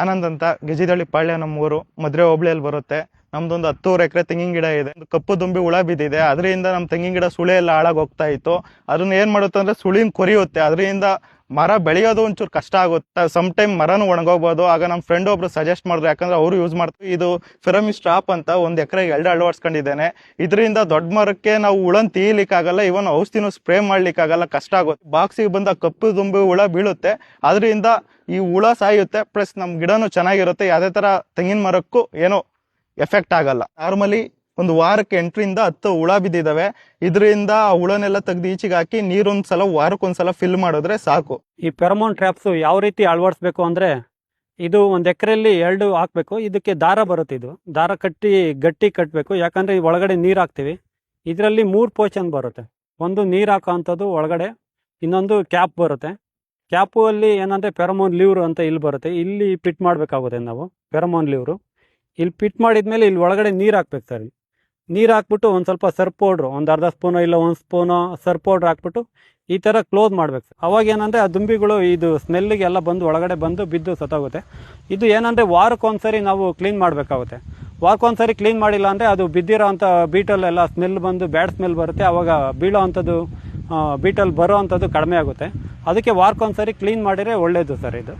ಆನಂದ್ ಅಂತ ಗಜಿದಳ್ಳಿ ಪಾಳ್ಯ ನಮ್ಮ ಊರು ಮದ್ರೆ ಹೋಬಳಿಯಲ್ಲಿ ಬರುತ್ತೆ. ನಮ್ದೊಂದು ಹತ್ತೂರು ಎಕರೆ ತೆಂಗಿನ ಗಿಡ ಇದೆ. ಕಪ್ಪು ದುಂಬಿ ಹುಳ ಬಿದ್ದಿದೆ. ಅದರಿಂದ ನಮ್ಮ ತೆಂಗಿನ ಗಿಡ ಸುಳಿ ಎಲ್ಲ ಹಾಳಾಗಿ ಹೋಗ್ತಾ ಇತ್ತು. ಅದನ್ನ ಏನು ಮಾಡುತ್ತೆ ಅಂದರೆ ಸುಳಿನ ಕೊರಿಯುತ್ತೆ. ಅದರಿಂದ ಮರ ಬೆಳೆಯೋದು ಒಂಚೂರು ಕಷ್ಟ ಆಗುತ್ತೆ. ಸಮ್ ಟೈಮ್ ಮರನು ಒಣಗೋಗ್ಬೋದು. ಆಗ ನಮ್ಮ ಫ್ರೆಂಡ್ ಒಬ್ರು ಸಜೆಸ್ಟ್ ಮಾಡಿದ್ರು. ಯಾಕಂದ್ರೆ ಅವರು ಯೂಸ್ ಮಾಡ್ತಾರೆ ಇದು ಫಿರಮಿ ಸ್ಟಾಪ್ ಅಂತ ಒಂದು ಎಕರೆಗೆ ಎರಡು ಅಳವಡಿಸ್ಕೊಂಡಿದ್ದೇನೆ. ಇದರಿಂದ ದೊಡ್ಡ ಮರಕ್ಕೆ ನಾವು ಹುಳನ್ ತೀಯಲಿಕ್ಕಾಗಲ್ಲ ಇವನ್ ಔಷಧಿನೂ ಸ್ಪ್ರೇ ಮಾಡ್ಲಿಕ್ಕೆ ಆಗಲ್ಲ ಕಷ್ಟ ಆಗುತ್ತೆ. ಬಾಕ್ಸಿಗೆ ಬಂದ ಕಪ್ಪು, ದುಂಬಿ ಹುಳ ಬೀಳುತ್ತೆ. ಅದರಿಂದ ಈ ಹುಳ ಸಾಯುತ್ತೆ. ಪ್ಲಸ್ ನಮ್ಮ ಗಿಡನೂ ಚೆನ್ನಾಗಿರುತ್ತೆ. ಯಾವುದೇ ಥರ ತೆಂಗಿನ ಮರಕ್ಕೂ ಏನೋ ಎಫೆಕ್ಟ್ ಆಗಲ್ಲ. ನಾರ್ಮಲಿ ಒಂದು ವಾರಕ್ಕೆ ಎಂಟರಿಂದ ಹತ್ತು ಹುಳ ಬಿದ್ದಿದ್ದಾವೆ ಇದರಿಂದ ಆ ಹುಳನೆಲ್ಲ ತೆಗೆದು ಈಚೆಗೆ ಹಾಕಿ ನೀರೊಂದ್ಸಲ, ವಾರಕ್ಕೊಂದ್ಸಲ ಫಿಲ್ ಮಾಡಿದ್ರೆ ಸಾಕು. ಈ ಪೆರಮೋನ್ ಟ್ರ್ಯಾಪ್ಸು ಯಾವ ರೀತಿ ಅಳವಡಿಸ್ಬೇಕು ಅಂದರೆ, ಇದು ಒಂದು ಎಕರೆಯಲ್ಲಿ ಎರಡು ಹಾಕಬೇಕು. ಇದಕ್ಕೆ ದಾರ ಬರುತ್ತೆ ಇದು. ದಾರ ಕಟ್ಟಿ ಗಟ್ಟಿ ಕಟ್ಟಬೇಕು ಯಾಕಂದರೆ ಒಳಗಡೆ ನೀರು ಹಾಕ್ತೀವಿ. ಇದರಲ್ಲಿ ಮೂರು ಪೋಷನ್ ಬರುತ್ತೆ. ಒಂದು ನೀರು ಹಾಕೋ ಅಂಥದ್ದು ಒಳಗಡೆ, ಇನ್ನೊಂದು ಕ್ಯಾಪ್ ಬರುತ್ತೆ. ಕ್ಯಾಪು ಅಲ್ಲಿ ಏನಂದರೆ ಪೆರಮೋನ್ ಲಿವ್ರು ಅಂತ ಇಲ್ಲಿ ಬರುತ್ತೆ. ಇಲ್ಲಿ ಪಿಟ್ ಮಾಡಬೇಕಾಗುತ್ತೆ ನಾವು ಪೆರಮೋನ್ ಲಿವ್ರು ಇಲ್ಲಿ ಪಿಟ್ ಮಾಡಿದ್ಮೇಲೆ ಇಲ್ಲಿ ಒಳಗಡೆ ನೀರು ಹಾಕ್ಬೇಕು ಸರ್. ನೀರು ಹಾಕ್ಬಿಟ್ಟು ಒಂದು ಸ್ವಲ್ಪ ಸರ್ಪ್ ಪೌಡ್ರು, ಒಂದು ಅರ್ಧ ಸ್ಪೂನು ಇಲ್ಲ ಒಂದು ಸ್ಪೂನು ಸರ್ಪ್ ಪೌಡ್ರ್ ಹಾಕ್ಬಿಟ್ಟು ಈ ಥರ ಕ್ಲೋಸ್ ಮಾಡಬೇಕು ಅವಾಗ ಏನಂದರೆ ಆ ದುಂಬಿಗಳು ಇದು ಸ್ಮೆಲ್ಲಿಗೆ ಎಲ್ಲ ಬಂದು ಒಳಗಡೆ ಬಂದು ಬಿದ್ದು ಸತ್ತೋಗುತ್ತೆ. ಇದು ಏನಂದರೆ ವಾರಕ್ಕೊಂದ್ಸರಿ ನಾವು ಕ್ಲೀನ್ ಮಾಡಬೇಕಾಗುತ್ತೆ. ವಾರಕ್ಕೊಂದ್ಸರಿ ಕ್ಲೀನ್ ಮಾಡಿಲ್ಲ ಅಂದರೆ ಅದು ಬಿದ್ದಿರೋ ಅಂಥ ಬೀಟಲ್ಲೆಲ್ಲ ಸ್ಮೆಲ್ ಬಂದು ಬ್ಯಾಡ್ ಸ್ಮೆಲ್ ಬರುತ್ತೆ. ಅವಾಗ ಬೀಳೋ ಅಂಥದ್ದು ಬೀಟಲ್ ಬರೋ ಅಂಥದ್ದು ಕಡಿಮೆ ಆಗುತ್ತೆ. ಅದಕ್ಕೆ ವಾರಕ್ಕೊಂದ್ಸರಿ ಕ್ಲೀನ್ ಮಾಡಿದರೆ ಒಳ್ಳೆಯದು ಸರ್ ಇದು.